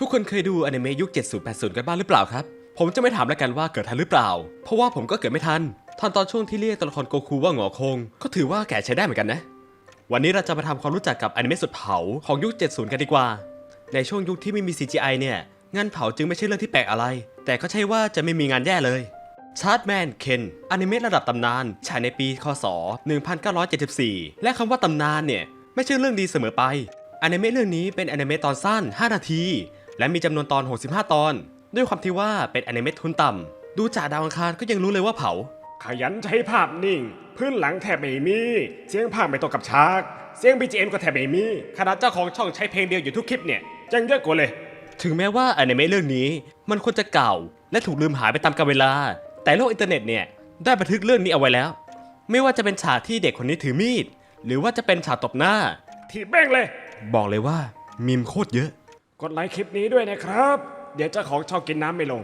ทุกคนเคยดูอนิเมะยุค 70-80 กันบ้างหรือเปล่าครับ ผมจะไม่ถามแล้วกันว่าเกิดทันหรือเปล่า เพราะว่าผมก็เกิดไม่ทันทันตอนช่วงที่เรียกตัวละครโกคูว่าหงอคง ก็ถือว่าแก่ใช้ได้เหมือนกันนะ วันนี้เราจะมาทำความรู้จักกับอนิเมะสุดเผาของยุค 70 กันดีกว่า ในช่วงยุคที่ไม่มี CGI เนี่ย งานเผาจึงไม่ใช่เรื่องที่แปลกอะไร แต่ก็ใช่ว่าจะไม่มีงานแย่เลยชาร์ m แมนเคนอนิเมะระดับตำนานฉายในปี คศ 1974 และคำว่าตำนานเนี่ย ไม่ใช่เรื่องดีเสมอไปอนิเมะเรื่องนี้เป็นอนิเมะตอนสั้น 5 นาที และมีจำนวนตอน 65 ตอน ด้วยความที่ว่าเป็นอนิเมะทุนต่ำ ดูจากดาวอังคารก็ยังรู้เลยว่าเผา ขยันใช้ภาพนิ่ง พื้นหลังแทบไม่มี เสียงภาพไม่ตรงกับฉาก เสียง BGM ก็แทบไม่มีขนาดเจ้าของช่องใช้เพลงเดียวอยู่ทุกคลิปเนี่ยยังเยอะกว่าเลย ถึงแม้ว่าอนิเมะเรื่องนี้มันควรจะเก่า และถูกลืมหายไปตามกาลเวลา แต่โลกอินเทอร์เน็ตเนี่ยได้บันทึกเรื่องนี้เอาไว้แล้ว ไม่ว่าจะเป็นฉากที่เด็กคนนี้ถือมีด หรือว่าจะเป็นฉากตบหน้า ทีบแม่งเลย บอกเลยว่ามีมโคตรเยอะ กดไลค์คลิปนี้ด้วยนะครับ เดี๋ยวเจ้าของชอบกินน้ำไม่ลง